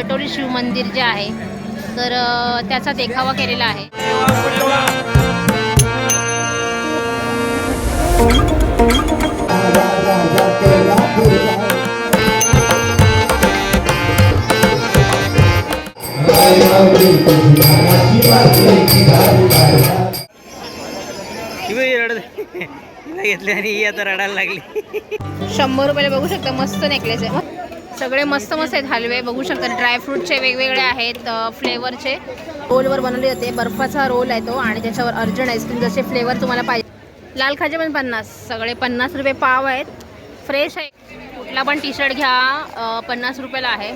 जटोरी शिव मंदिर जे आहे तर त्याचा देखावा केलेला आहे. घेतली आणि ही आता रडायला लागली. शंभर रुपयाला बघू शकता मस्त नेकलेस आहे. सगळे मस्त मस्त आहेत हलवे. बघू शकता ड्रायफ्रूटचे वेगवेगळे आहेत फ्लेवरचे रोलवर बनवले जाते. बर्फाचा रोल आहे तो आणि त्याच्यावर अर्जंट आईस्क्रीम जसे फ्लेवर तुम्हाला पाहिजे. लाल खाजे पण पन्नास. सगळे पन्नास रुपये पाव आहेत. फ्रेश आहे. कुठला पण टी शर्ट घ्या पन्नास रुपयाला आहे.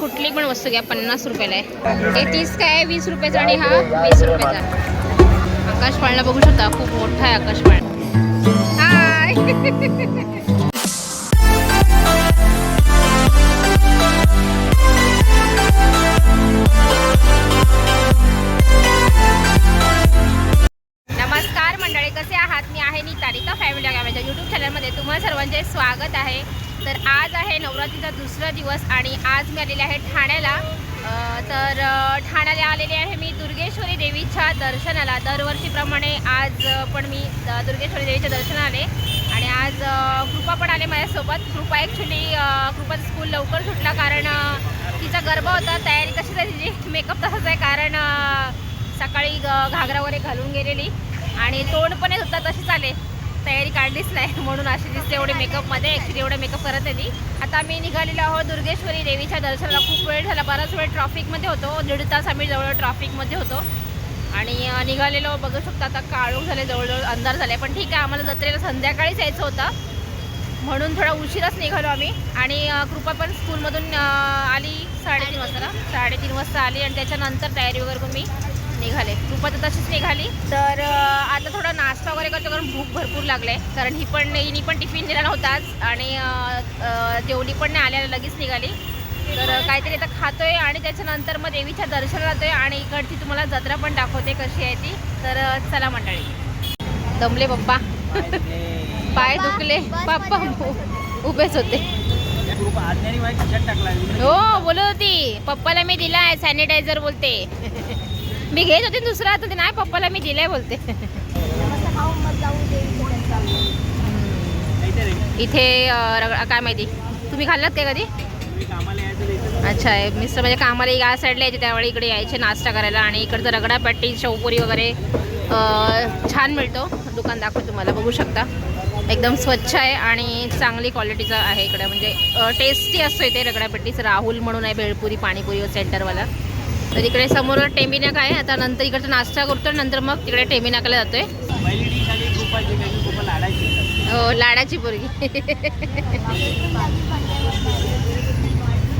कुठली पण वस्तू घ्या. पन्नास रुपयाला आहे. हे तीस काय आहे? वीस रुपयाचा आणि हा वीस रुपयाचा. आहे. आकाश पाळणा बघू शकता. खूप मोठा आहे आकाश पाळणा. हाय आहे फॅमिली नीता माझ्या यूट्यूब चॅनलमध्ये तुम्हा सर्वांचे स्वागत आहे. तर आज आहे नवरात्रीचा दुसरा दिवस आणि आज मी आलेले आहे ठाण्याला. तर ठाण्याला आलेले आहे मी दुर्गेश्वरी देवीच्या दर्शनाला. दरवर्षीप्रमाणे आज पण मी दुर्गेश्वरी देवीच्या दर्शनाला आले. आणि आज कृपा पण आले माझ्यासोबत. कृपा ॲक्च्युली कृपाचं स्कूल लवकर सुटला कारण तिचा गर्भ होता तयारी कशी आहे तिची मेकअप तसाच आहे कारण सकाळी घागरा वगैरे घालून गेलेली. आणि तोंड पण येत होता तशीच आले. तयारी काढलीच नाही म्हणून अशी दिसते एवढे मेकअपमध्ये ॲक्च्युली एवढे मेकअप करत आहे ती. आता आम्ही निघालेलो आहोत दुर्गेश्वरी देवीच्या दर्शनाला. खूप वेळ झाला. बराच वेळ ट्रॉफिकमध्ये होतो. दीड तास आम्ही जवळ ट्रॉफिकमध्ये होतो. आणि निघालेलो. बघू शकतो आता काळोख झाले. जवळजवळ अंधार झाले. पण ठीक आहे. आम्हाला जत्रेला संध्याकाळीच यायचं होतं. म्हणून थोडा उशिराच निघालो आम्ही. आणि कृपा पण स्कूलमधून आली. साडेतीन वाजता ना? साडेतीन वाजता आली. आणि त्याच्यानंतर तयारी वगैरे मी निघाले. कृपा तर तशीच निघाली. तर आता थोडा नाश्ता वगैरे करतो कारण भूक भरपूर लागले. कारण ही पण हिनी पण टिफिन दिला नव्हता आज. आणि जेवली पण नाही आल्याला लगेच निघाली. तर काहीतरी आता खातोय आणि त्याच्यानंतर मग देवीच्या दर्शनाला जातोय आणि इकडची तुम्हाला जत्रा पण दाखवते कशी आहे ती. तर चला मंडळी. दमले पप्पा. पाय दुखले. पप्पा उभेच होते. हो बोलत होती. पप्पाला मी दिलाय सॅनिटायझर बोलते. मी घेत होते दुसरा तर ते नाही पप्पाला मी दिलाय बोलते. इथे काय माहिती? तुम्ही खाल्लात काय कधी? अच्छा आहे मिस्टर म्हणजे कामाला या साईडला यायचे त्यावेळी इकडे यायचे नाश्ता करायला आणि इकडचं रगडा पट्टी शेवपुरी वगैरे छान मिळतो. दुकान दाखवतो तुम्हाला बघू शकता. एकदम स्वच्छ आहे आणि चांगली क्वालिटीचा आहे इकडे. म्हणजे टेस्टी असतो इथे रगडापट्टीचं राहुल म्हणून आहे भेळपुरी पाणीपुरी सेंटरवाला. तर इकडे समोर टेमिनाक आहे. आता नंतर इकडचा नाश्ता करतो नंतर मग तिकडे टेमिनाकला जातोय. हो लाडाची पोरगी.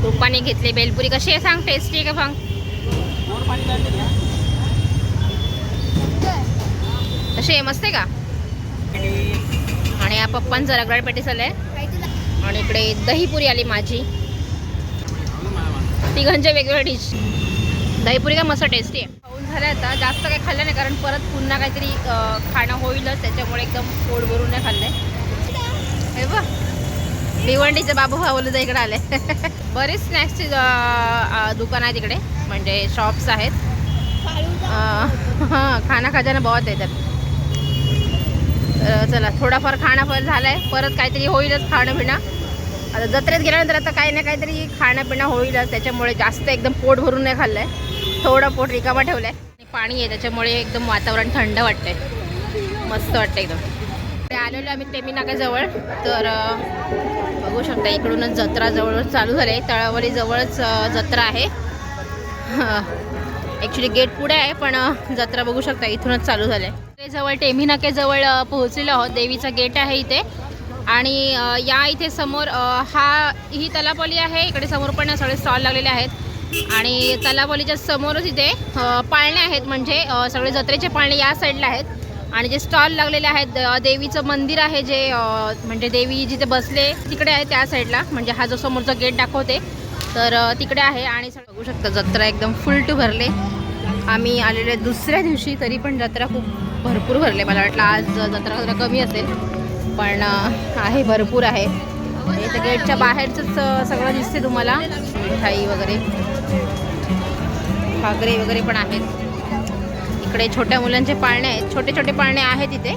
रुपाने घेतली बेलपुरी. कशी आहे सांग टेस्टी आहे का सांग? कशी आहे? मस्त आहे का? आणि या पप्पांचं रगडाळ पेटीस आणि इकडे दहीपुरी आली माझी. तिघांच्या वेगवेगळ्या डिश दहीपुरी का मस्त टेस्टी आहे. खाऊन झालं आता. जास्त काही खाल्लं नाही कारण परत पुन्हा काहीतरी खाणं होईलच. त्याच्यामुळे एकदम पोट भरून नाही खाल्लंय. हे बघ. भिवंडीचे बाबू भावलं इकडे आले. बरेच स्नॅक्सचे दुकान आहे तिकडे. म्हणजे शॉप्स आहेत. हां खाना खाजाना बहुत आहे तर चला थोडाफार खाणं झालं आहे परत काहीतरी होईलच खाणं पिणं आता जत्रेत गेल्यानंतर आता काही ना काहीतरी खाणं पिणं होईलच. त्याच्यामुळे जास्त एकदम पोट भरून नाही खाल्लं आहे थोडं पोट रिकामा ठेवलं आहे आणि पाणी आहे त्याच्यामुळे एकदम वातावरण थंड वाटतंय. मस्त वाटतं एकदम. आलेलो आम्ही टेमिनाकाजवळ तर बघू शकता इकडूनच जत्रा जवळ चालू झाली तळावली जवळच जत्रा आहे. ॲक्च्युली गेट पुढे आहे पण जत्रा बघू शकता इथूनच चालू झाले जवळ टेमी नाक्याजवळ पोहोचलेलो आहोत. देवीचा गेट आहे इथे. आणि या इथे समोर हा ही तलापली आहे. इकडे समोर पण सगळे स्टॉल लागलेले आहेत. आणि तलावलीच्या समोरच इथे पाळणे आहेत म्हणजे सगळे जत्रेचे पाळणे या साईडला आहेत. आणि जे स्टॉल लागलेले आहेत देवीचं मंदिर आहे जे म्हणजे देवी जिथे बसले तिकडे आहे त्या साईडला. म्हणजे हा जो समोरचा गेट दाखवते तर तिकडे आहे. आणि बघू शकता जत्रा एकदम फुल टू भरले. आम्ही आलेल्या दुसऱ्या दिवशी तरी पण जत्रा खूप भरपूर भरले. मला वाटलं आज जत्रा जरा कमी असेल पण आहे भरपूर आहे. इथे गेटच्या बाहेरचंच सगळं दिसते तुम्हाला. मिठाई वगैरे. घागरे वगैरे पण आहेत. इकडे छोट्या मुलांचे पाळणे आहेत. छोटे छोटे पाळणे आहेत इथे.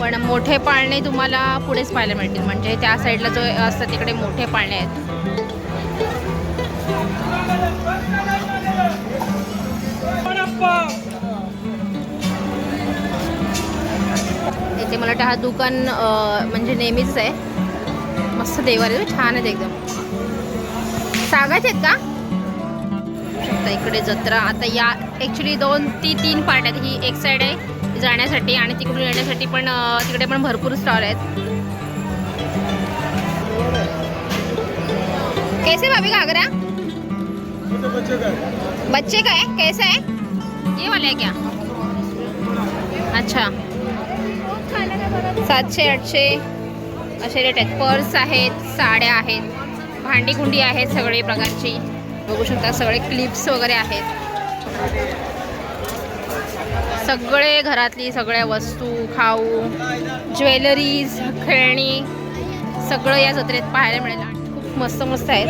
पण मोठे पाळणे तुम्हाला पुढेच पाहायला मिळतील. म्हणजे त्या साईडला जो असतात तिकडे मोठे पाळणे आहेत. इथे मला वाटतं हा दुकान म्हणजे नेहमीच आहे. मस्त देवारी छान आहेत एकदम. सागायचे आहेत का? आता इकडे जत्रा. आता या ॲक्च्युली दोन ती तीन पार्ट आहेत. ही एक साईड आहे जाण्यासाठी आणि तिकडून येण्यासाठी पण तिकडे पण भरपूर स्टॉल आहेत. कैसे भाभी घागरा बच्चे का है? कैसा है? ये वाला है क्या? अच्छा। सातशे आठशे असे रेट आहेत. पर्स आहेत साड्या आहेत भांडी कुंडी आहेत सगळे प्रकारची. बघू शकता सगळे क्लिप्स वगैरे आहेत. सगळे घरातली सगळ्या वस्तू खाऊ ज्वेलरीज खेळणी सगळं या जत्रेत पाहायला मिळेल. आणि खूप मस्त मस्त आहेत.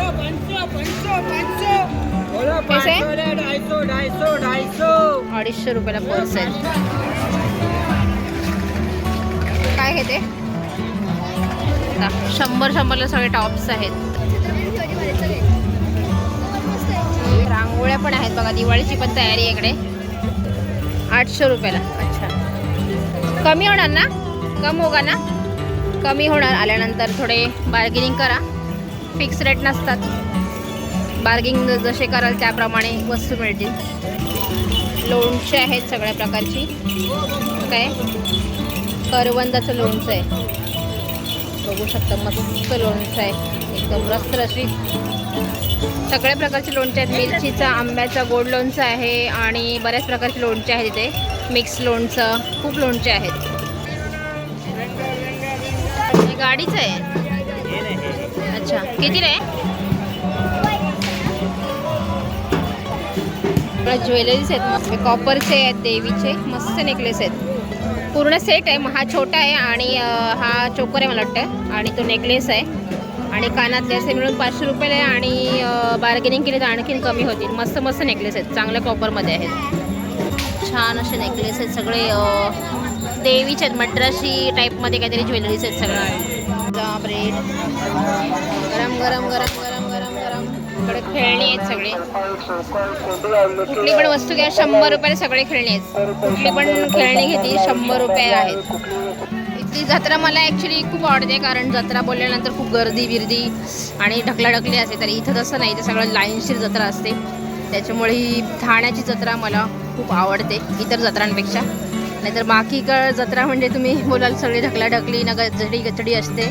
अडीचशे रुपयाला पर्स आहेत काय घेते शंभर शंभरला सगळे टॉप्स आहेत. रांगोळ्या पण आहेत बघा दिवाळीची पण तयारी इकडे. आठशे रुपयाला. अच्छा. कमी होणार ना? कम होगा ना? कमी होणार. आल्यानंतर थोडे बार्गेनिंग करा. फिक्स रेट नसतात. बार्गिंग जसे कराल त्याप्रमाणे वस्तू मिळतील. लोणचे आहेत सगळ्या प्रकारची. काय करवंदाचं लोणचं आहे. बघू शकता मस्त लोणचं आहे. एकदम रसरशीत सगळ्या प्रकारचे लोणचे आहेत. मिरचीचा आंब्याचं गोड लोणचं आहे आणि बऱ्याच प्रकारचे लोणचे आहेत इथे. मिक्स लोणचं खूप लोणचे आहेत. गाडीचं आहे? अच्छा. किती रे ज्वेलरीज आहेत मस्त. कॉपरचे आहेत देवीचे. मस्त नेकलेस आहेत. पूर्ण सेट आहे. हा छोटा आहे आणि हा चोकर आहे मला वाटतं. आणि तो नेकलेस आहे. आणि कानातले असे मिळून पाचशे रुपयाला आणि बार्गेनिंग केली तर आणखीन कमी होतील. मस्त मस्त नेकलेस आहेत. चांगल्या कॉपरमध्ये आहेत. छान असे नेकलेस आहेत सगळे देवीचे आहेत. मद्रासी टाईपमध्ये काहीतरी ज्वेलरीज आहेत सगळं. ब्रेड गरम गरम गरम गरम गरम गरम. इकडे खेळणी आहेत सगळे. कुठली पण वस्तू घ्या शंभर रुपयाला सगळे खेळणी आहेत. कुठली पण खेळणी घेतली शंभर रुपये आहेत. ती जत्रा मला ॲक्च्युली खूप आवडते कारण जत्रा बोलल्यानंतर खूप गर्दी बिर्दी आणि ढकलाढकली असते. तर इथं तसं नाही इथं सगळं लाईनशीर जत्रा असते. त्याच्यामुळे ही ठाण्याची जत्रा मला खूप आवडते इतर जत्रांपेक्षा. नाहीतर बाकी जत्रा म्हणजे तुम्ही बोलाल सगळी ढकलाढकली न गचडी गचडी असते.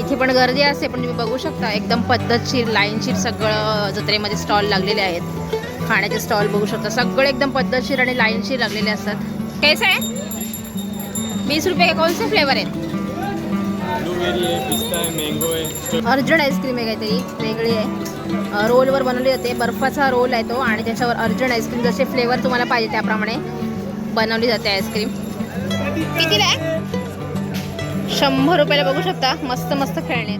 इथे पण गर्दी असते पण तुम्ही बघू शकता एकदम पद्धतशीर लाईनशीर सगळं जत्रेमध्ये स्टॉल लागलेले आहेत. खाण्याचे स्टॉल बघू शकता सगळे एकदम पद्धतशीर आणि लाईनशीर लागलेले असतात. कैसे आहे बीस रुपये के कौन से फ्लेवर आहेत? है पिस्ता मैंगो अर्जंट आईस्क्रीम आहे काहीतरी वेगळी आहे. रोलवर बनवली जाते. बर्फाचा रोल आहे तो आणि त्याच्यावर अर्जंट आईस्क्रीम जसे फ्लेवर तुम्हाला पाहिजे त्याप्रमाणे बनवली जाते आईस्क्रीम कितीला आहे? शंभर रुपयाला बघू शकता. मस्त मस्त खेळणे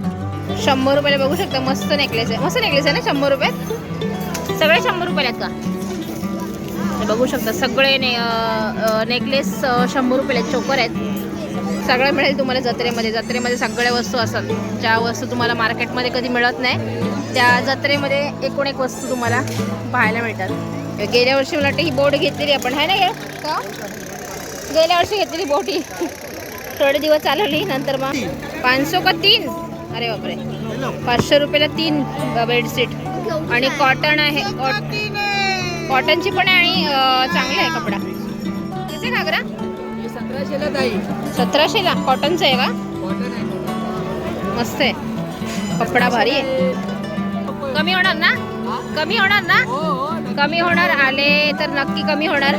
शंभर रुपयाला बघू शकता. मस्त नेकलेस आहे. मस्त नेकलेस आहे ना? शंभर रुपयात? सगळे शंभर रुपयाला आहेत का? आणि बघू शकता. सगळे ने नेकलेस शंभर रुपयाला आहेत. चोकर आहेत. सगळं मिळेल तुम्हाला जत्रेमध्ये. जत्रेमध्ये सगळ्या वस्तू असतात. ज्या वस्तू तुम्हाला मार्केटमध्ये कधी मिळत नाही त्या जत्रेमध्ये एकूण एक वस्तू तुम्हाला पाहायला मिळतात. गेल्या वर्षी मला वाटतं ही बोट घेतलेली आपण. आहे ना का? गेल्या वर्षी घेतलेली बोट ही. थोडे दिवस चालवली नंतर मग पाचशे का तीन? अरे बापरे. पाचशे रुपयाला तीन बेडशीट. आणि कॉटन आहे. कॉटन कॉटनची पण आहे आणि चांगला आहे कपडा. किती घागरा? सतराशेला ताई. सतराशेला? कॉटनचं आहे का? मस्त आहे. कपडा भारी आहे. कमी होणार ना? कमी होणार ना? हो हो कमी होणार. आले तर नक्की कमी होणार.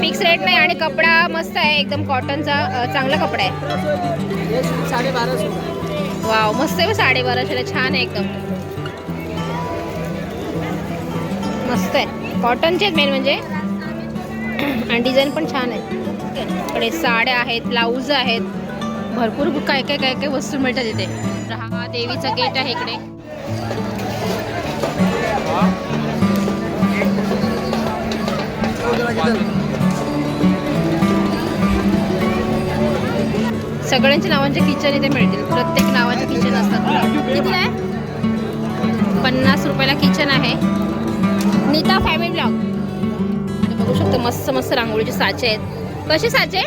फिक्स रेट नाही आणि कपडा मस्त आहे. एकदम कॉटनचा चांगला कपडा आहे. साडेबाराशे. वाव मस्त आहे साडेबाराशेला. छान आहे एकदम. मस्त आहे. कॉटनचे आहेत मेन म्हणजे. आणि डिझाईन पण छान आहे इकडे साड्या आहेत ब्लाऊज आहेत. भरपूर काय काय काय काय वस्तू मिळतात इथे. हा देवीचा गेट आहे इकडे. सगळ्यांच्या नावांचे किचन इथे मिळतील. प्रत्येक नावाचे किचन असतात किती आहे? पन्नास रुपयाला किचन आहे. नीता फॅमिली ब्लॉग बघू शकतो मस्त मस्त रांगोळीचे साचे आहेत. कसे साचे?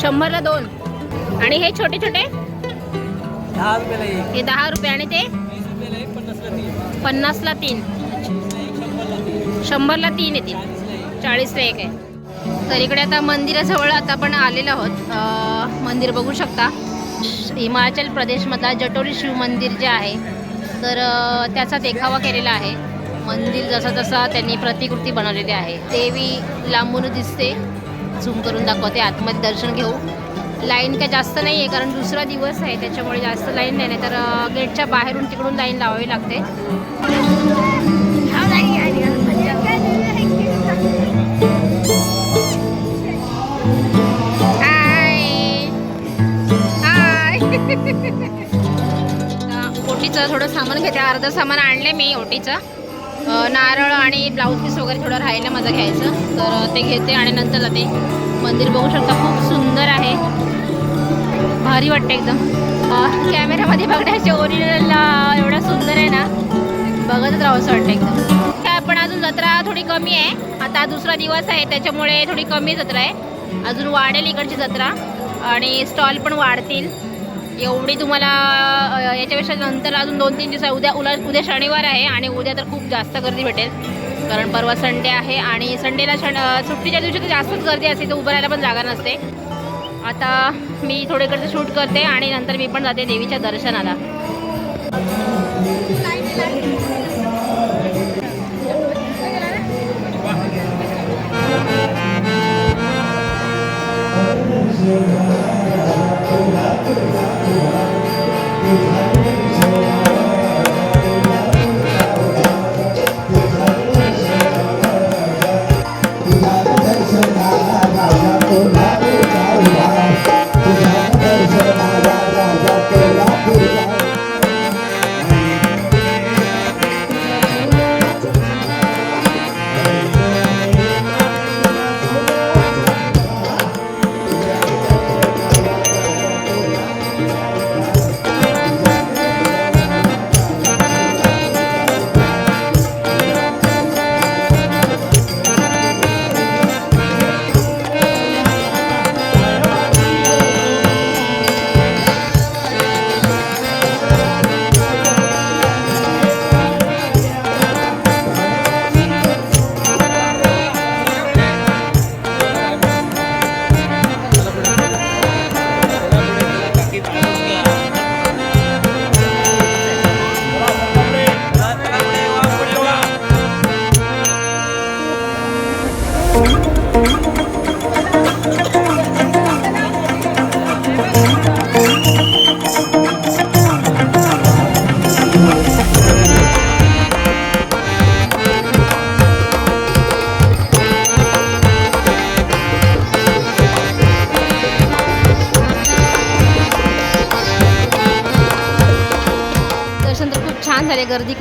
शंभरला दोन. आणि हे छोटे छोटे? हे दहा रुपये. आणि ते? पन्नासला तीन. शंभरला तीन. येतील चाळीसला एक. आहे. तर इकडे आता मंदिराजवळ आता आपण आलेलो आहोत. मंदिर बघू शकता. हिमाचल प्रदेशमधला जटोरी शिव मंदिर जे आहे तर त्याचा देखावा केलेला आहे. मंदिर जसा जसा त्यांनी प्रतिकृती बनवलेली आहे. देवी लांबून दिसते. झूम करून दाखवते. आतमध्ये दर्शन घेऊ. लाईन काय जास्त नाही आहे कारण दुसरा दिवस आहे. त्याच्यामुळे जास्त लाईन नाही. नाही तर गेटच्या बाहेरून तिकडून लाईन लावावी लागते. हाय हाय ओटीचं थोडं सामान घेते. अर्धं सामान आणले मी ओटीचं. नारळ आणि ब्लाऊज पीस वगैरे थोडं राहिलं माझं घ्यायचं. तर ते घेते आणि नंतर जाते मंदिर बघू शकता. खूप सुंदर आहे. भारी वाटतं एकदम. कॅमेऱ्यामध्ये बघण्याचे ओरिजिनल एवढं सुंदर आहे ना. बघतच राहू असं वाटतं एकदम. काय पण अजून जत्रा थोडी कमी आहे. आता दुसरा दिवस आहे त्याच्यामुळे थोडी कमी जत्रा आहे. अजून वाढेल इकडची जत्रा. आणि स्टॉल पण वाढतील. एवढी तुम्हाला याच्यापेक्षा नंतर अजून दोन तीन दिवस आहे. उद्या उला उद्या शनिवार आहे आणि उद्या तर खूप जास्त गर्दी भेटेल. कारण परवा संडे आहे आणि संडेला शन सुट्टीच्या दिवशी तर जास्तच गर्दी असते तर उभं राहायला पण जागा नसते. आता मी थोडेकडचं शूट करते आणि नंतर मी पण जाते देवीच्या दर्शनाला. दर्शन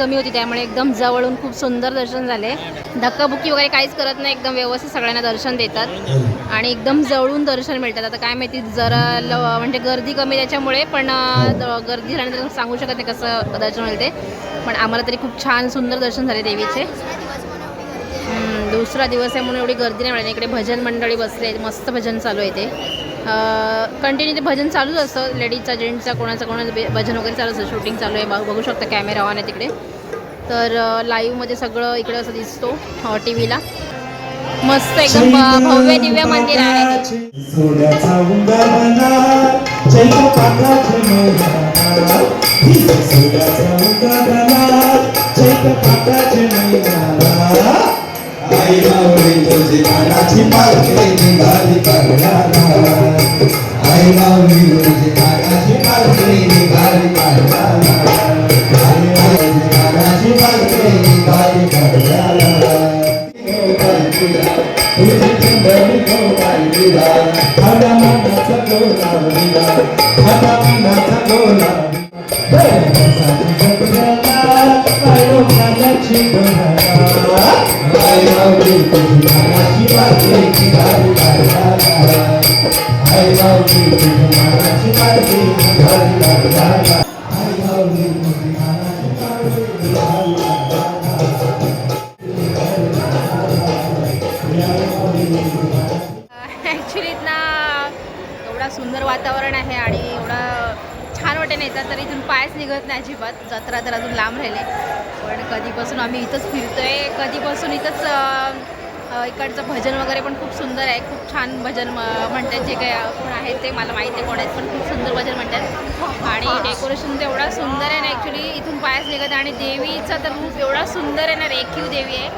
कमी होती त्यामुळे एकदम जवळून खूप सुंदर दर्शन झाले. धक्काबुक्की वगैरे काहीच करत नाही एकदम व्यवस्थित सगळ्यांना दर्शन देतात. आणि एकदम जवळून दर्शन मिळतात. आता काय माहिती जरा ल म्हणजे गर्दी कमी त्याच्यामुळे पण द- गर्दी झाल्यानंतर सांगू शकत नाही कसं दर्शन मिळते पण आम्हाला तरी खूप छान सुंदर दर्शन झाले देवीचे. दुसरा दिवस आहे म्हणून एवढी गर्दी नाही मिळाली. इकडे भजन मंडळी बसले आहेत. मस्त भजन चालू आहे ते. कंटिन्यू ते भजन चालूच असतं. लेडीजचा जेंट्सचा कोणाचं कोणाचं बे- भजन वगैरे चालू असतं. शूटिंग चालू आहे. बघ- बघू शकता कॅमेरा ऑन आहे तिकडे. तर लाईव्हमध्ये सगळं इकडे असं दिसतो टी व्हीला मस्त एकदम भव्य दिव्य मंदिर आहे. हे. सोन्याचा आई माऊली तुझी मानाची पालखी निघाली पारण्याला आई माऊली तुझी लांब राहिले. पण कधीपासून आम्ही इथंच फिरतो आहे कधीपासून इथंच इकडचं भजन वगैरे पण खूप सुंदर आहे. खूप छान भजन म्हणतात जे काही कोण आहेत ते मला माहिती आहे कोण आहेत पण खूप सुंदर भजन म्हणतात. आणि डेकोरेशन तर एवढा सुंदर आहे ना ॲक्च्युली इथून पायच निघत आणि देवीचा तर रूप एवढा सुंदर आहे ना रेखीव देवी आहे.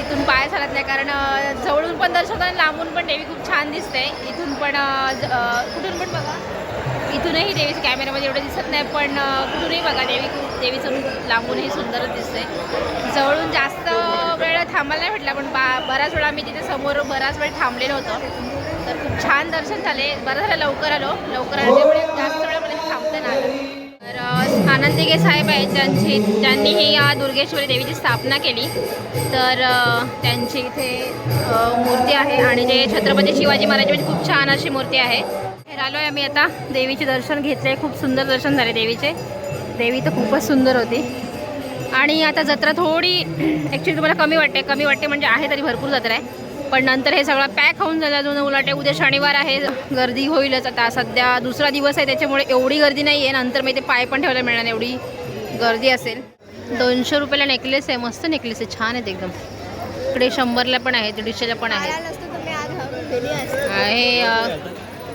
इथून पाय चालत नाही. कारण जवळून पण दर्शन लांबून पण देवी खूप छान दिसते. इथून पण कुठून पण बघा. इथूनही देवीचं कॅमेऱ्यामध्ये एवढं दिसत नाही पण कुठूनही बघा देवी खूप देवीचं रूप लांबूनही सुंदरच दिसते जवळून जास्त वेळ थांबायला नाही भेटला पण बा बराच वेळा आम्ही तिथे समोर बराच वेळ थांबलेलो होतो. तर खूप छान दर्शन झाले. बरं झालं लवकर आलो. लवकर आल्यामुळे जास्त वेळापर्यंत थांबता नाही आलं. तर आनंदिगे साहेब आहेत ज्यांची ज्यांनी ही या दुर्गेश्वरी देवीची स्थापना केली. तर त्यांची इथे मूर्ती आहे आणि जे छत्रपती शिवाजी महाराजांची खूप छान अशी मूर्ती आहे. आलो आहे आम्ही आता. देवीचे दर्शन घेतले. खूप सुंदर दर्शन झाले देवीचे. देवी तर खूपच सुंदर होती. आणि आता जत्रा थोडी ॲक्च्युली तुम्हाला कमी वाटते. कमी वाटते म्हणजे आहे तरी भरपूर जत्रा आहे. पण नंतर हे सगळं पॅक होऊन झालं अजून उलट आहे उद्या शनिवार आहे. गर्दी होईलच आता. सध्या दुसरा दिवस आहे त्याच्यामुळे एवढी गर्दी नाही आहे नंतर मी ते पाय पण ठेवायला मिळणार एवढी गर्दी असेल. दोनशे रुपयाला नेकलेस आहे. मस्त नेकलेस आहे. छान आहेत एकदम. इकडे शंभरला पण आहे दीडशेला पण आहे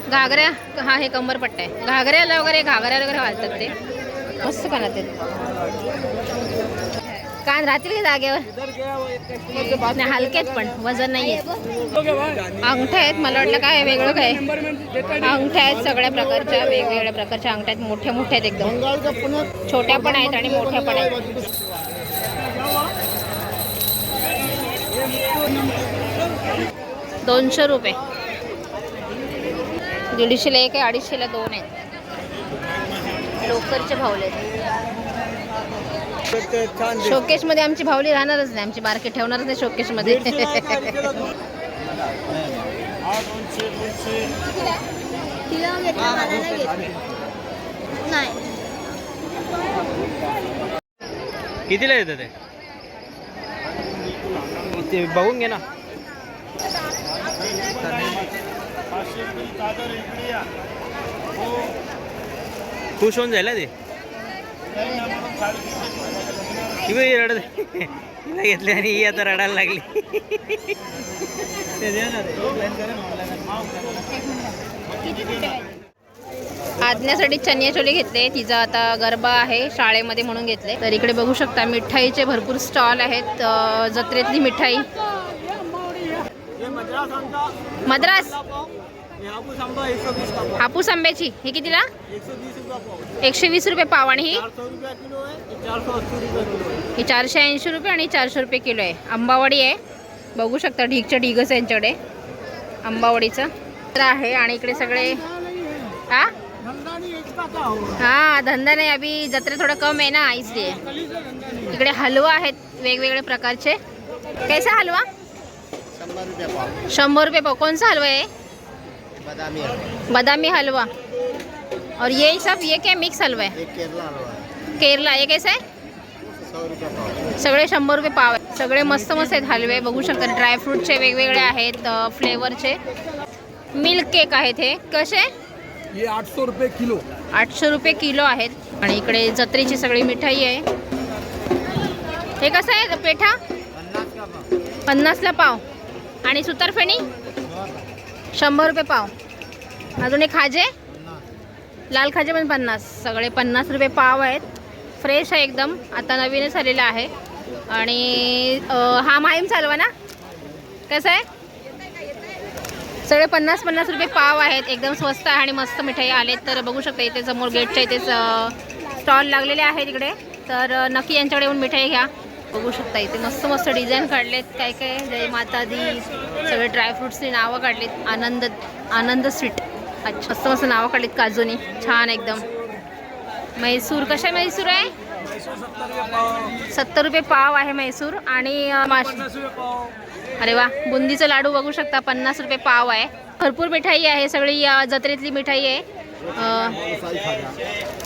घागऱ्या हा हे कंबरपट्टा आहे. घागऱ्याला वगैरे घागऱ्या वगैरे घालतात ते. मस्त कानात आहेत. कान राहतील का जागेवर? नाही हलकेत पण. वजन नाही अंगठ्या आहेत. मला वाटलं काय वेगळं काय. अंगठ्या आहेत सगळ्या प्रकारच्या वेगवेगळ्या प्रकारच्या अंगठ्या आहेत. मोठ्या मोठ्या आहेत एकदम. छोट्या पण आहेत आणि मोठ्या पण आहेत. दोनशे रुपये. दीडशेला एक आहे अडीचशेला दोन आहेत. लोकरचे भावले शोकेशमध्ये आमची भावली राहणारच नाही आमची बारके ठेवणारच नाही शोकेशमध्ये. नाही कितीला येतं ते बघून घे ना. खुश होऊन जाईल ना ते रडत. तिला घेतली आणि ही आता रडायला लागली. आज्ञासाठी चनिया चोली घेतले. तिचा आता गरबा आहे शाळेमध्ये म्हणून घेतले. तर इकडे बघू शकता मिठाईचे भरपूर स्टॉल आहेत. जत्रेतली मिठाई. मद्रास? हापूस आंब्याची. ही कितीला? एकशे वीस रुपये पाव. आणि ही? ही चारशे ऐंशी रुपये आणि चारशे रुपये किलो आहे. आंबावडी आहे. बघू शकता ढीगच्या ढीगच आहे यांच्याकडे. आंबावडीचं. आहे आणि इकडे सगळे हा? हा धंदा नाही. अभी जत्रा थोडं कम आहे ना इसलिए इकडे हलवा आहेत वेगवेगळे प्रकारचे. कैसा हलवा? शंभर रुपये पाव. कौन सा हलवा है बादामी हलवा. और ये सब ये क्या मिक्स हलवा है केरला ये कैसा आहे? सगळे शंभर रुपये पाव आहे. सगळे मस्त मस्त आहेत हलवे. बघू शकता ड्रायफ्रूटचे वेगवेगळे आहेत फ्लेवरचे मिल्क केक आहेत हे. कसे? ये आठ सौ रुपये किलो. आठशे रुपये किलो आहेत. आणि इकडे जत्रेची सगळी मिठाई आहे. हे कसं आहे पेठा? पन्नासला पाव. आणि सुतारफेणी? शंभर रुपये पाव. अजून एक खाजे? लाल खाजे पण पन्नास. सगळे पन्नास रुपये पाव आहेत. फ्रेश आहे एकदम. आता नवीनच आलेला आहे. आणि हा माहीम चालवा ना कसं आहे? सगळे पन्नास पन्नास रुपये पाव आहेत. एकदम स्वस्त आहे आणि मस्त मिठाई आलेत. तर बघू शकता इथे समोर गेटच्या इथेच स्टॉल लागलेले आहेत इकडे. तर नक्की यांच्याकडे येऊन मिठाई घ्या. बघू शकता इथे मस्त मस्त डिझाईन काढलेत. काय काय? जय माता दी सगळे ड्रायफ्रुट्सनी नावं काढलीत. आनंद आनंद स्वीट अच्छा मस्त मस्त नावं काढलीत काजूनी. छान एकदम. म्हैसूर कशा म्हैसूर आहे? सत्तर रुपये पाव आहे म्हैसूर आणि अरे वा बुंदीचं लाडू बघू शकता. पन्नास रुपये पाव आहे. भरपूर मिठाई आहे सगळी. जत्रेतली मिठाई आहे.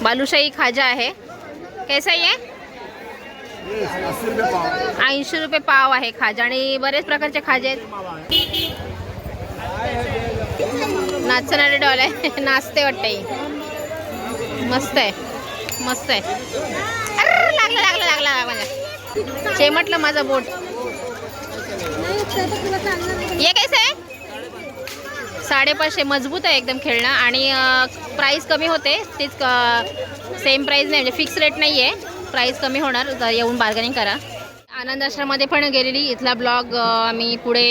बालुशाही खाजा आहे. कैसाही आहे ऐंशी रुपये पाव आहे खाजा आणि बरेच प्रकारचे खाजे आहेत. नाचणारे डॉल आहे नाचते वाटतं. ही मस्त आहे. मस्त आहे. लागला लागलं लागलं लागलं माझ्या. चेमटलं माझं बोट. हे कैसे? आहे साडेपाचशे. मजबूत आहे एकदम खेळणं. आणि प्राईस कमी होते. तीच सेम प्राईस नाही म्हणजे फिक्स रेट नाही आहे प्राईस कमी होणार येऊन बार्गनिंग करा. आनंद आश्रममध्ये पण गेलेली इथला ब्लॉग मी पुढे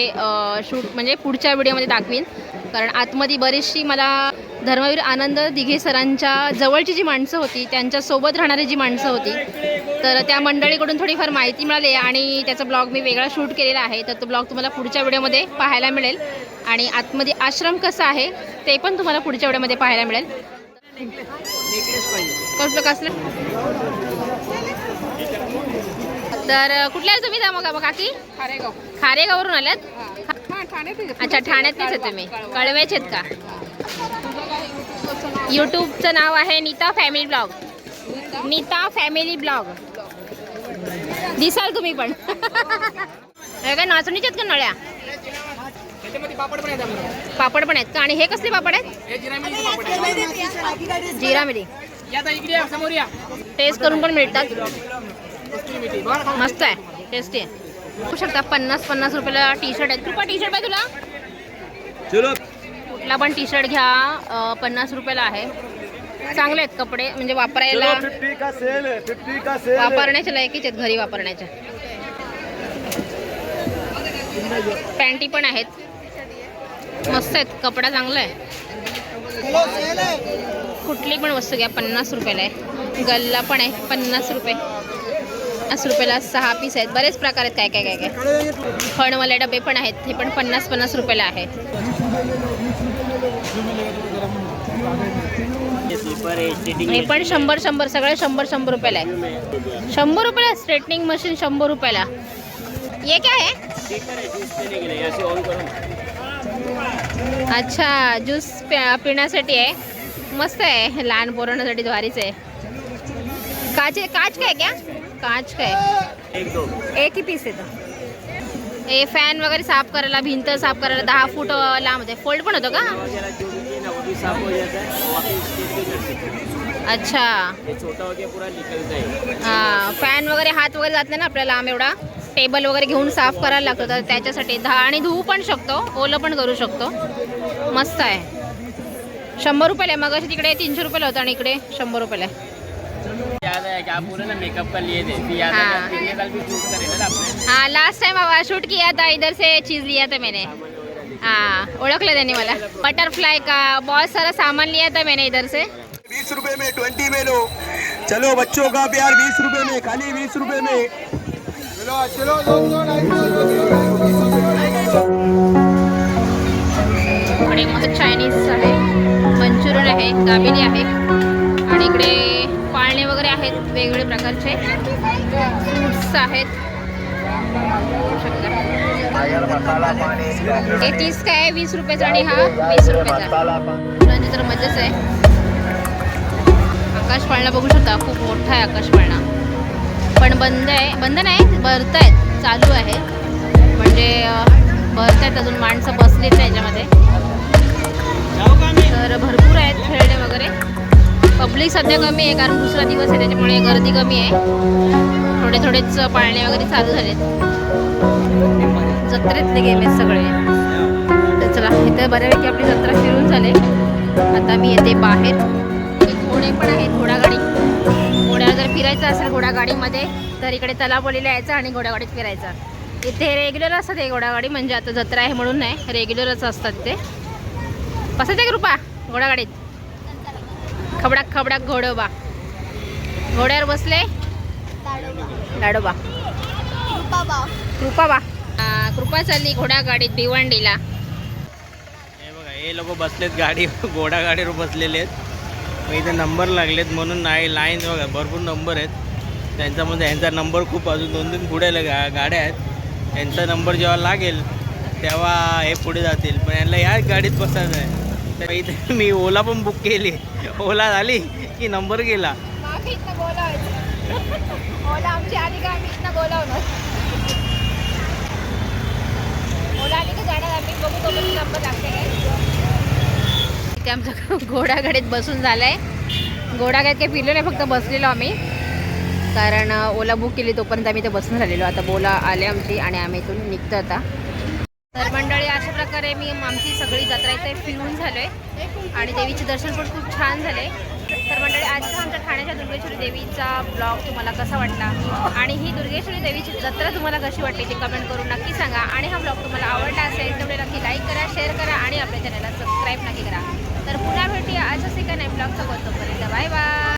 शूट म्हणजे पुढच्या व्हिडिओमध्ये दाखवीन. कारण आतमध्ये बरीचशी मला धर्मवीर आनंद दिघे सरांच्या जवळची जी माणसं होती त्यांच्यासोबत राहणारी जी माणसं होती तर त्या मंडळीकडून थोडीफार माहिती मिळाली आणि त्याचा ब्लॉग मी वेगळा शूट केलेला आहे. तर तो ब्लॉग तुम्हाला पुढच्या व्हिडिओमध्ये पाहायला मिळेल. आणि आतमध्ये आश्रम कसा आहे ते पण तुम्हाला पुढच्या व्हिडिओमध्ये पाहायला मिळेल. कसलं कसलं तर कुठल्या तुम्ही जा मग काकी? खारेगाव. खारेगाववरून आल्यात? ठाण्यात अच्छा ठाण्यातलेच आहे तुम्ही. कळव्याचे आहेत का? यूट्यूबचं नाव आहे Nita family blog. Nita family blog. दिसाल तुम्ही पण. काय नाचणीचे आहेत का नळ्या? पापड पण आहेत आम्हाला. पापड पण आहेत का? आणि हे कसले पापड आहेत? हे जिरा मिरची पापड आहे जिरा मिरी टेस्ट करून पण मिळतात. मस्त आहे. टेस्टी आहे. बघू शकता. पन्नास पन्नास रुपयाला टी शर्ट आहेत. कृपा टी शर्ट पाहिजे तुला? चलो. कुठला पण टी शर्ट घ्या पन्नास रुपयाला आहे. चांगले आहेत कपडे. म्हणजे वापरायला फिफ्टी का सेल फिफ्टी का सेल वापरण्याच्या लायकीच आहेत घरी वापरण्याच्या पॅन्टी पण आहेत. मस्त आहेत कपडा चांगला आहे. कुठली पण वस्तू घ्या पन्नास रुपयाला आहे. गल्ला पण आहे पन्नास रुपये. पन्नास रुपयाला सहा पीस आहेत. बरेच प्रकार आहेत काय काय काय काय. फणवाले डबे पण आहेत हे पण पन्नास पन्नास रुपयाला आहे. हे पण शंभर शंभर सगळे शंभर शंभर रुपयाला आहे. शंभर रुपयाला स्ट्रेटनिंग मशीन शंभर रुपयाला. ये काय आहे? अच्छा ज्यूस प्या- पिण्यासाठी आहे. मस्त आहे लहान पोरांसाठी द्वारीच आहे. काच आहे काच काय क्या? काच काय एक ही पीस येतो. हे फॅन वगैरे साफ करायला भिंत साफ करायला दहा फूट लांब आहे. फोल्ड पण होतं का? अच्छा. हा फॅन वगैरे हात वगैरे जात नाही ना आपल्याला लांब एवढा? टेबल वगैरे घेऊन साफ़ करायला लागतो. तर त्याच्यासाठी दहा आणि धुवू पण शकतो ओलं पण करू शकतो. मस्त आहे. शंभर रुपयाला आहे. मग तिकडे तीनशे रुपयाला होतं आणि इकडे शंभर रुपयाला है कि? आप पूरे का लिए थे फिर याद हाँ। है पिछले साल भी शूट करे ना आपने हाँ लास्ट टाइम शूट किया था इधर से चीज़ लिया था मैंने. हाँ ओळखलं त्यांनी मला. बटरफ्लाई का बहुत सारा सामान लिया था मैंने इधर से. बीस रुपए में ट्वेंटी में लो. चलो बच्चों का प्यार बीस रुपए में खाली बीस रुपए में. इकडे मस्त चायनीज आहे. मंचुरियन आहे दाबेली आहे. आणि इकडे पाळणे वगैरे आहेत वेगवेगळे प्रकारचे. फ्रूट्स आहेत. बघू शकता. हे तीस काय आहे? वीस रुपयाचा आणि हा वीस रुपयाचा. मुलांची तर मजाच आहे. आकाश पाळणा बघू शकता खूप मोठा आहे आकाश पाळणा. पण बंद आहे. बंद नाही भरत आहेत चालू आहे. म्हणजे भरत आहेत अजून माणसं बसलीच नाही याच्यामध्ये. तर भरपूर आहेत खेळणे वगैरे. पब्लिक सध्या कमी आहे कारण दुसरा दिवस आहे त्याच्यामुळे गर्दी कमी आहे. थोडे थोडेच पाळणे वगैरे चालू झालेत. जत्रेतले गेम आहेत सगळे. तर चला इथं बऱ्यापैकी आपली जत्रा फिरून झाले. आता मी येते बाहेर. घोडे पण आहेत घोडागाडी. फिरायचं असेल घोडागाडीमध्ये तर इकडे तलावलीला यायचं आणि घोडागाडीत फिरायचं. इथे रेग्युलर असतात हे घोडागाडी म्हणजे आता जत्रा आहे म्हणून नाही रेग्युलरच असतात ते. बसायचं का रुपा? घोडागाडीत. खबडाक खबडाक घोडोबा. घोड्यावर बसले. लाडोबा. कृपाबा हा, कृपा चालली घोडागाडीत भिवंडीला. हे बघा हे लोक बसलेत गाडी घोडा गाडीवर बसलेले आहेत. मग इथे नंबर लागलेत म्हणून नाही लाईन बघा भरपूर नंबर आहेत. त्यांच्यामध्ये यांचा नंबर खूप अजून दोन तीन पुढे गा गाड्या आहेत. यांचा नंबर जेव्हा लागेल तेव्हा हे पुढे जातील. पण यांना याच गाडीत बसायचं आहे. तर इथे मी ओला पण बुक केली. ओला झाली की नंबर गेला. बोलावायचं. ओला आमची आली का मी बोलावणार ओला आली का जाणार आम्ही बघू तो नंबर लागते काय ते आमचं घोडागाडीत बसून झालं आहे घोडागाडीत काही फिरलो नाही फक्त बसलेलो आम्ही. कारण ओला बुक केली तोपर्यंत आम्ही ते बसून राहिलेलो. आता बोला आले आमची आणि आम्ही इथून निघतो आता. तर मंडळी अशा प्रकारे मी आमची सगळी जत्रा इथे फिरून झालोय. आणि देवीचे दर्शन पण खूप छान झाले. तर मंडळी आजचा आमच्या ठाण्याच्या दुर्गेश्वरी देवीचा ब्लॉग तुम्हाला कसा वाटला? आणि ही दुर्गेश्वरी देवीची जत्रा तुम्हाला कशी वाटली ते कमेंट करून नक्की सांगा. आणि हा ब्लॉग तुम्हाला आवडला असेल तर नक्की लाईक करा शेअर करा आणि आपल्या चॅनलला सबस्क्राईब नक्की करा. तर पुन्हा भेटूया. अशाच एका नाही ब्लॉगचा तोपर्यंत बाय बाय.